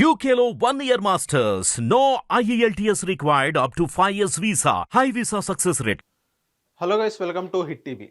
యూకేలో one year masters no E IELTS required up to 5 years visa. High visa success rate. Hello guys welcome to hit TV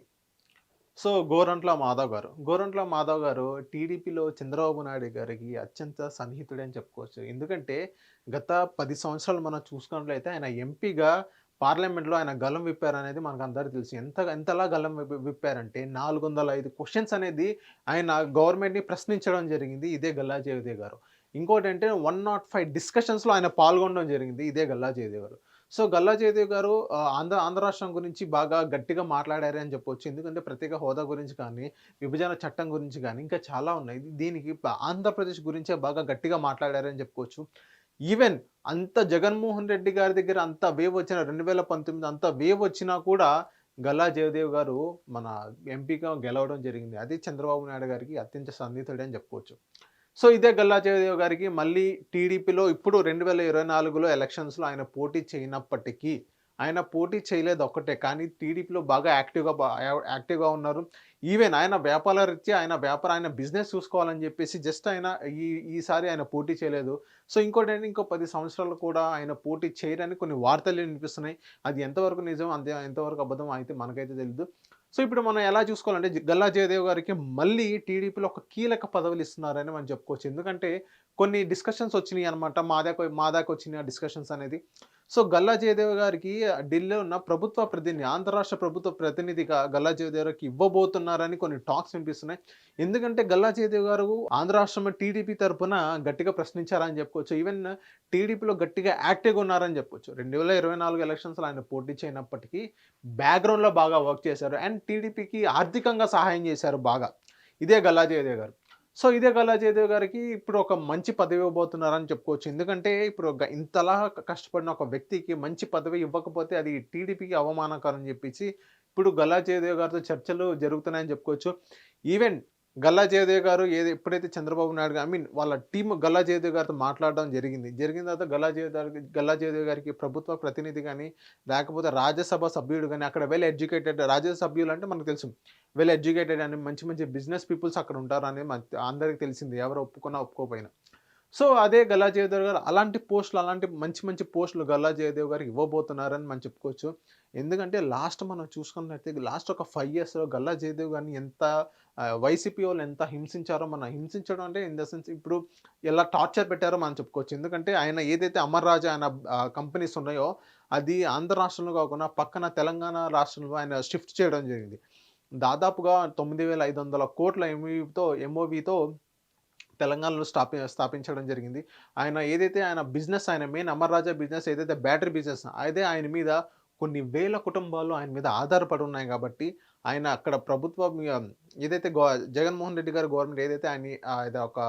so Gorantla Madhav garu. Gorantla Madhav గారు టీడీపీలో చంద్రబాబు నాయుడు గారికి అత్యంత సన్నిహితుడే అని చెప్పుకోవచ్చు. ఎందుకంటే గత పది సంవత్సరాలు మనం చూసుకున్నట్లయితే ఆయన ఎంపీగా పార్లమెంట్లో ఆయన గలం విప్పారు అనేది మనకు అందరికీ తెలుసు. ఎంత ఎంతలా గలం విప్పారంటే నాలుగు వందల ఐదు క్వశ్చన్స్ అనేది ఆయన గవర్నమెంట్ని ప్రశ్నించడం జరిగింది. ఇదే గల్లా జయదేవ్ గారు. ఇంకోటి అంటే వన్ నాట్ ఫైవ్ డిస్కషన్స్లో ఆయన పాల్గొనడం జరిగింది ఇదే గల్లా జయదేవ్ గారు. సో గల్లా జయదేవ్ గారు ఆంధ్ర ఆంధ్ర రాష్ట్రం గురించి బాగా గట్టిగా మాట్లాడారు అని చెప్పొచ్చు. ఎందుకంటే ప్రత్యేక హోదా గురించి కానీ విభజన చట్టం గురించి కానీ ఇంకా చాలా ఉన్నాయి. దీనికి ఆంధ్రప్రదేశ్ గురించే బాగా గట్టిగా మాట్లాడారని చెప్పుకోవచ్చు. ఈవెన్ అంత జగన్మోహన్ రెడ్డి గారి దగ్గర అంత వేవ్ వచ్చిన రెండు వేల పంతొమ్మిది అంత వేవ్ వచ్చినా కూడా గల్లా జయదేవ్ గారు మన ఎంపీగా గెలవడం జరిగింది. అది చంద్రబాబు నాయుడు గారికి అత్యంత సన్నిహితుడే అని చెప్పుకోవచ్చు. సో ఇదే గల్లా జయదేవ్ గారికి మళ్ళీ టీడీపీలో ఇప్పుడు రెండు వేల ఇరవై నాలుగులో ఎలక్షన్స్లో ఆయన పోటీ చేయనప్పటికీ ఆయన పోటీ చేయలేదు ఒక్కటే కానీ టీడీపీలో బాగా యాక్టివ్గా యాక్టివ్గా ఉన్నారు. ఈవెన్ ఆయన వ్యాపార రీత్యా ఆయన వ్యాపార ఆయన బిజినెస్ చూసుకోవాలని చెప్పేసి జస్ట్ ఆయన ఈ ఈసారి ఆయన పోటీ చేయలేదు. సో ఇంకోటి ఇంకో పది సంవత్సరాలు కూడా ఆయన పోటీ చేయరని కొన్ని వార్తలు వినిపిస్తున్నాయి. అది ఎంతవరకు నిజం అంతే ఎంతవరకు అబద్ధం అయితే మనకైతే తెలియదు సో ఇప్పుడు మనం ఎలా చూసుకోవాలంటే గల్లా జయదేవ్ గారికి మళ్ళీ టీడీపీలో ఒక కీలక పదవులు ఇస్తున్నారని మనం చెప్పుకోవచ్చు. ఎందుకంటే కొన్ని డిస్కషన్స్ వచ్చినాయి అనమాట మా దాకా మా దాకా వచ్చినాయి డిస్కషన్స్ అనేది. సో గల్లా జయదేవ్ గారికి ఢిల్లీలో ఉన్న ప్రభుత్వ ప్రతినిధి ఆంధ్ర రాష్ట్ర ప్రభుత్వ ప్రతినిధిగా గల్లా జయదేవ్ గారికి ఇవ్వబోతున్నారని కొన్ని టాక్స్ వినిపిస్తున్నాయి. ఎందుకంటే గల్లా జయదేవ్ గారు ఆంధ్ర రాష్ట్రంలో టీడీపీ తరఫున గట్టిగా ప్రశ్నించారని చెప్పుకోవచ్చు. ఈవెన్ టీడీపీలో గట్టిగా యాక్టివ్గా ఉన్నారని చెప్పొచ్చు రెండు వేల ఇరవై నాలుగు ఎలక్షన్స్లో ఆయన పోటీ చేయనప్పటికీ బ్యాక్గ్రౌండ్లో బాగా వర్క్ చేశారు. అండ్ టీడీపీకి ఆర్థికంగా సహాయం చేశారు బాగా. ఇదే గల్లా జయదేవ్ గారు. సో ఇదే కళాజయదేవ్ గారికి ఇప్పుడు ఒక మంచి పదవి ఇవ్వబోతున్నారని చెప్పుకోవచ్చు. ఎందుకంటే ఇప్పుడు ఇంతలా కష్టపడిన ఒక వ్యక్తికి మంచి పదవి ఇవ్వకపోతే అది టీడీపీకి అవమానకరం అని చెప్పేసి ఇప్పుడు గల్లా జయదేవ్ గారితో చర్చలు జరుగుతున్నాయని చెప్పుకోవచ్చు. ఈవెన్ గల్లా జయదేవ్ గారు ఏది ఎప్పుడైతే చంద్రబాబు నాయుడు ఐ మీన్ వాళ్ళ టీం గల్లా జయదేవ్ గారితో మాట్లాడడం జరిగింది. జరిగిన తర్వాత గల్లా జయదేవ్ గారికి గల్లా జయదేవ్ గారికి ప్రభుత్వ ప్రతినిధి కానీ లేకపోతే రాజ్యసభ సభ్యుడు కానీ అక్కడ వెల్ ఎడ్యుకేటెడ్ రాజ్యసభ సభ్యులు అంటే మనకు తెలుసు. వెల్ ఎడ్యుకేటెడ్ అని మంచి మంచి బిజినెస్ పీపుల్స్ అక్కడ ఉంటారు అనేది మన అందరికీ తెలిసింది. ఎవరు ఒప్పుకున్నా ఒప్పుకోపోయినా సో అదే గల్లా జయదేవ్ గారు అలాంటి పోస్టులు అలాంటి మంచి మంచి పోస్టులు గల్లా జయదేవ్ గారికి ఇవ్వబోతున్నారని మనం చెప్పుకోవచ్చు. ఎందుకంటే లాస్ట్ మనం చూసుకున్నట్లయితే లాస్ట్ ఒక ఫైవ్ ఇయర్స్లో గల్లా జయదేవ్ గారిని ఎంత వైసీపీ వాళ్ళు ఎంత హింసించారో మనం హింసించడం అంటే ఇన్ ద సెన్స్ ఇప్పుడు ఎలా టార్చర్ పెట్టారో మనం చెప్పుకోవచ్చు. ఎందుకంటే ఆయన ఏదైతే అమర్ రాజా ఆయన కంపెనీస్ ఉన్నాయో అది ఆంధ్ర రాష్ట్రంలో కాకుండా పక్కన తెలంగాణ రాష్ట్రంలో ఆయన షిఫ్ట్ చేయడం జరిగింది. దాదాపుగా తొమ్మిది వేల ఐదు వందల కోట్ల ఎంఓవితో ఎంఓవితో తెలంగాణలో స్థాపి స్థాపించడం జరిగింది. ఆయన ఏదైతే ఆయన బిజినెస్ ఆయన మెయిన్ అమర్ రాజా బిజినెస్ ఏదైతే బ్యాటరీ బిజినెస్ అదే ఆయన మీద కొన్ని వేల కుటుంబాలు ఆయన మీద ఆధారపడి ఉన్నాయి కాబట్టి ఆయన అక్కడ ప్రభుత్వం ఏదైతే గో జగన్మోహన్ రెడ్డి గారు గవర్నమెంట్ ఏదైతే ఆయన ఇది ఒక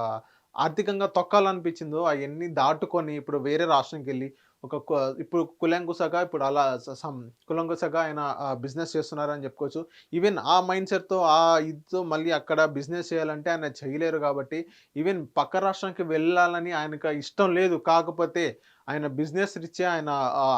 ఆర్థికంగా తొక్కాలనిపించిందో అవన్నీ దాటుకొని ఇప్పుడు వేరే రాష్ట్రంకి వెళ్ళి ఒక కు- ఇప్పుడు కులంకుసగా ఇప్పుడు అలా సమ్ కులంకుసగా ఆయన బిజినెస్ చేస్తున్నారని చెప్పుకోవచ్చు. ఈవెన్ ఆ మైండ్ సెట్తో ఆ ఇదితో మళ్ళీ అక్కడ బిజినెస్ చేయాలంటే ఆయన చేయలేరు కాబట్టి ఈవెన్ పక్క రాష్ట్రానికి వెళ్ళాలని ఆయనకు ఇష్టం లేదు. కాకపోతే ఆయన బిజినెస్ రీత్యా ఆయన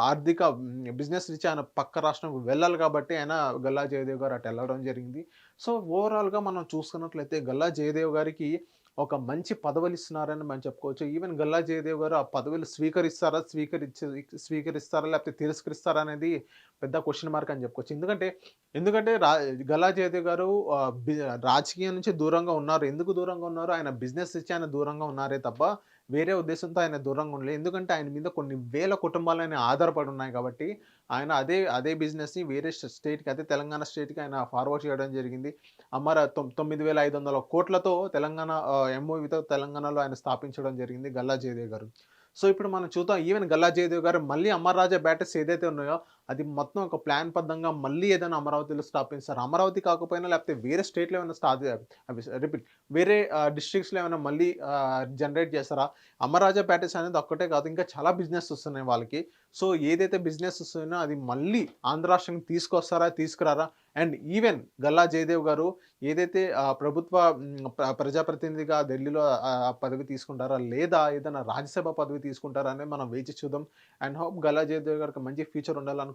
ఆర్థిక బిజినెస్ రీత్యా ఆయన పక్క రాష్ట్రంకి వెళ్ళాలి కాబట్టి ఆయన గల్లా జయదేవ్ గారు అటు వెళ్ళడం జరిగింది. సో ఓవరాల్గా మనం చూసుకున్నట్లయితే గల్లా జయదేవ్ గారికి ఒక మంచి పదవులు ఇస్తున్నారని మనం చెప్పుకోవచ్చు. ఈవెన్ గల్లా జయదేవ్ గారు ఆ పదవులు స్వీకరిస్తారా స్వీకరించ స్వీకరిస్తారా లేకపోతే తిరస్కరిస్తారా అనేది పెద్ద క్వశ్చన్ మార్క్ అని చెప్పుకోవచ్చు. ఎందుకంటే ఎందుకంటే రా గల్లా జయదేవ్ గారు రాజకీయం నుంచి దూరంగా ఉన్నారు. ఎందుకు దూరంగా ఉన్నారు? ఆయన బిజినెస్ ఇచ్చి ఆయన దూరంగా ఉన్నారే తప్ప వేరే ఉద్దేశంతో ఆయన దూరంగా ఉండలేదు ఎందుకంటే ఆయన మీద కొన్ని వేల కుటుంబాలు ఆయన ఆధారపడి ఉన్నాయి కాబట్టి ఆయన అదే అదే బిజినెస్ని వేరే స్టేట్కి అదే తెలంగాణ స్టేట్కి ఆయన ఫార్వర్డ్ చేయడం జరిగింది. అమర తొమ్మిది వేల ఐదు వందల కోట్లతో తెలంగాణ ఎంఓవితో తెలంగాణలో ఆయన స్థాపించడం జరిగింది గల్లా జయదేవ్ గారు. సో ఇప్పుడు మనం చూద్దాం ఈవెన్ గల్లా జయదేవ్ గారు మళ్ళీ అమర్ రాజా బ్యాటర్స్ ఏదైతే ఉన్నాయో అది మొత్తం ఒక ప్లాన్ బద్ధంగా మళ్ళీ ఏదైనా అమరావతిలో స్థాపిస్తారు అమరావతి కాకపోయినా లేకపోతే వేరే స్టేట్లో ఏమైనా స్టార్ట్ రిపీట్ వేరే డిస్ట్రిక్ట్స్లో ఏమైనా మళ్ళీ జనరేట్ చేస్తారా? అమరాజా బ్యాటర్స్ అనేది ఒక్కటే కాదు ఇంకా చాలా బిజినెస్ వస్తున్నాయి వాళ్ళకి. సో ఏదైతే బిజినెస్ వస్తున్నాయో అది మళ్ళీ ఆంధ్ర రాష్ట్రానికి తీసుకొస్తారా తీసుకురారా? అండ్ ఈవెన్ గల్లా జయదేవ్ గారు ఏదైతే ప్రభుత్వ ప్ర- ప్రజాప్రతినిధిగా ఢిల్లీలో పదవి తీసుకుంటారా లేదా ఏదైనా రాజ్యసభ పదవి తీసుకుంటారా అనేది మనం వేచి చూద్దాం. అండ్ హోప్ గల్లా జయదేవ్ గారికి మంచి ఫ్యూచర్ ఉండాలని